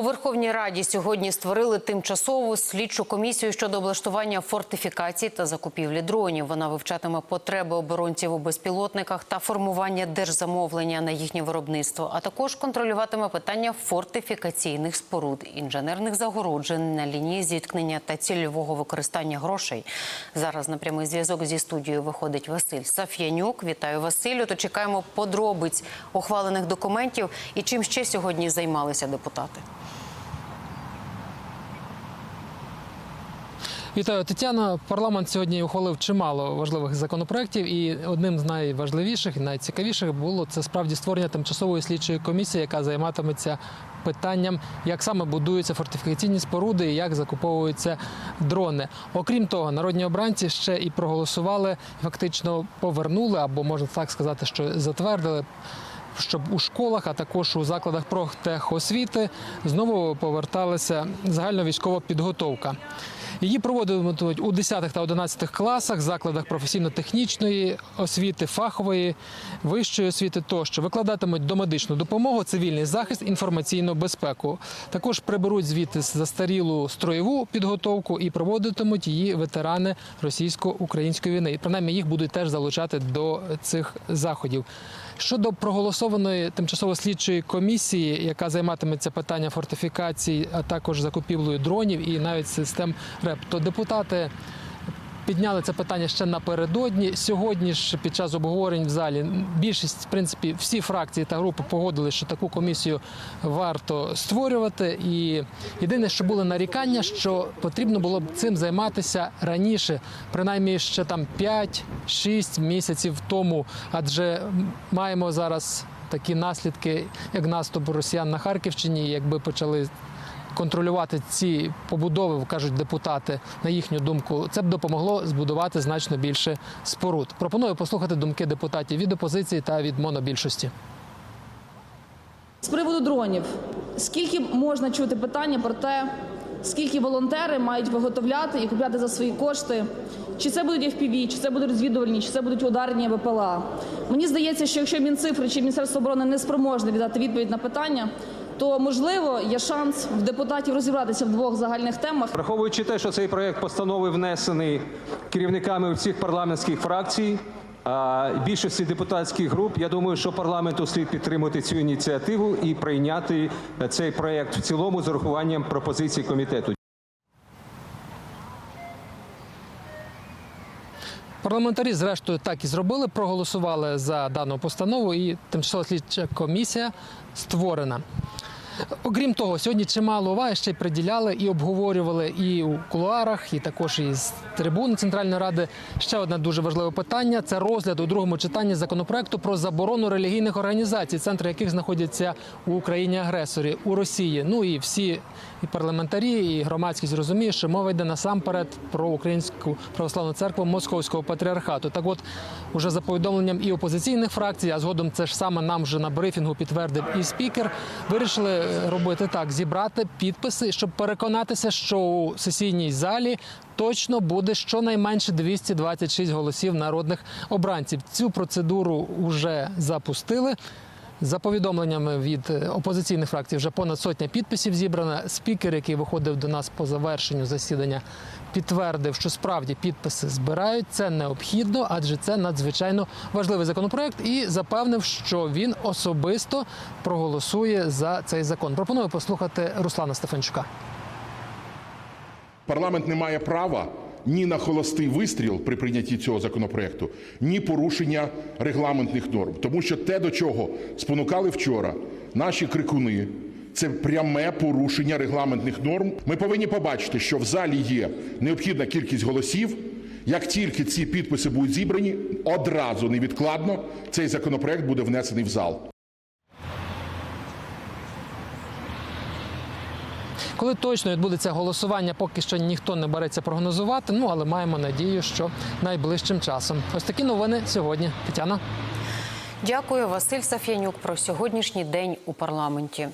У Верховній Раді сьогодні створили тимчасову слідчу комісію щодо облаштування фортифікацій та закупівлі дронів. Вона вивчатиме потреби оборонців у безпілотниках та формування держзамовлення на їхнє виробництво, а також контролюватиме питання фортифікаційних споруд, інженерних загороджень на лінії зіткнення та цільового використання грошей. Зараз на прямий зв'язок зі студією виходить Василь Саф'янюк. Вітаю Василю. То чекаємо подробиць ухвалених документів і чим ще сьогодні займалися депутати. Вітаю, Тетяно. Парламент сьогодні ухвалив чимало важливих законопроєктів, і одним з найважливіших найцікавіших було це справді створення тимчасової слідчої комісії, яка займатиметься питанням, як саме будуються фортифікаційні споруди і як закуповуються дрони. Окрім того, народні обранці ще і проголосували, фактично повернули, або можна так сказати, що затвердили щоб у школах, а також у закладах профтехосвіти знову поверталася загальновійськова підготовка. Її проводитимуть у 10 та 11 класах, закладах професійно-технічної освіти, фахової, вищої освіти тощо викладатимуть домедичну допомогу, цивільний захист, інформаційну безпеку. Також приберуть звідти застарілу строєву підготовку і проводитимуть її ветерани російсько-української війни. І принаймні їх будуть теж залучати до цих заходів. Щодо проголосованої тимчасово слідчої комісії, яка займатиметься питання фортифікацій, а також закупівлею дронів і навіть систем РЕП, то депутати підняли це питання ще напередодні. Сьогодні ж під час обговорень в залі більшість, в принципі, всі фракції та групи погодили, що таку комісію варто створювати. І єдине, що були нарікання, що потрібно було б цим займатися раніше, принаймні ще там 5-6 місяців тому, адже маємо зараз. Такі наслідки, як наступ росіян на Харківщині, якби почали контролювати ці побудови, кажуть депутати, на їхню думку, це б допомогло збудувати значно більше споруд. Пропоную послухати думки депутатів від опозиції та від монобільшості. З приводу дронів, скільки можна чути питання про те, скільки волонтери мають виготовляти і купляти за свої кошти, чи це будуть FPV, чи це будуть розвідувальні, чи це будуть ударні ВПЛА. Мені здається, що якщо Мінцифри чи Міністерство оборони не спроможне віддати відповідь на питання, то можливо є шанс в депутатів розібратися в двох загальних темах. Враховуючи те, що цей проект постанови внесений керівниками всіх парламентських фракцій, а більшості депутатських груп, я думаю, що парламенту слід підтримати цю ініціативу і прийняти цей проект в цілому з урахуванням пропозицій комітету. Парламентарі, зрештою, так і зробили, проголосували за дану постанову, і тимчасова слідча комісія створена. Окрім того, сьогодні чимало уваги ще й приділяли і обговорювали і у кулуарах, і також і з трибун Центральної ради. Ще одне дуже важливе питання це розгляд у другому читанні законопроекту про заборону релігійних організацій, центри яких знаходяться у Україні агресорі у Росії. Ну і всі і парламентарі, і громадськість розуміють, що мова йде насамперед про українську православну церкву Московського патріархату. Так, от уже за повідомленням і опозиційних фракцій, а згодом це ж саме нам вже на брифінгу підтвердив і спікер. Вирішили робити так: зібрати підписи, щоб переконатися, що у сесійній залі точно буде щонайменше 226 голосів народних обранців. Цю процедуру вже запустили. За повідомленнями від е, опозиційних фракцій, вже понад сотня підписів зібрана. Спікер, який виходив до нас по завершенню засідання, підтвердив, що справді підписи збирають. Це необхідно, адже це надзвичайно важливий законопроект, і запевнив, що він особисто проголосує за цей закон. Пропоную послухати Руслана Стефанчука. Парламент не має права ні на холостий вистріл при прийнятті цього законопроекту, ні порушення регламентних норм. Тому що те, до чого спонукали вчора наші крикуни, це пряме порушення регламентних норм. Ми повинні побачити, що в залі є необхідна кількість голосів. Як тільки ці підписи будуть зібрані, одразу невідкладно цей законопроект буде внесений в зал. Коли точно відбудеться голосування, поки що ніхто не береться прогнозувати. Ну але маємо надію, що найближчим часом. Ось такі новини сьогодні. Тетяна. Дякую, Василь Саф'янюк, про сьогоднішній день у парламенті.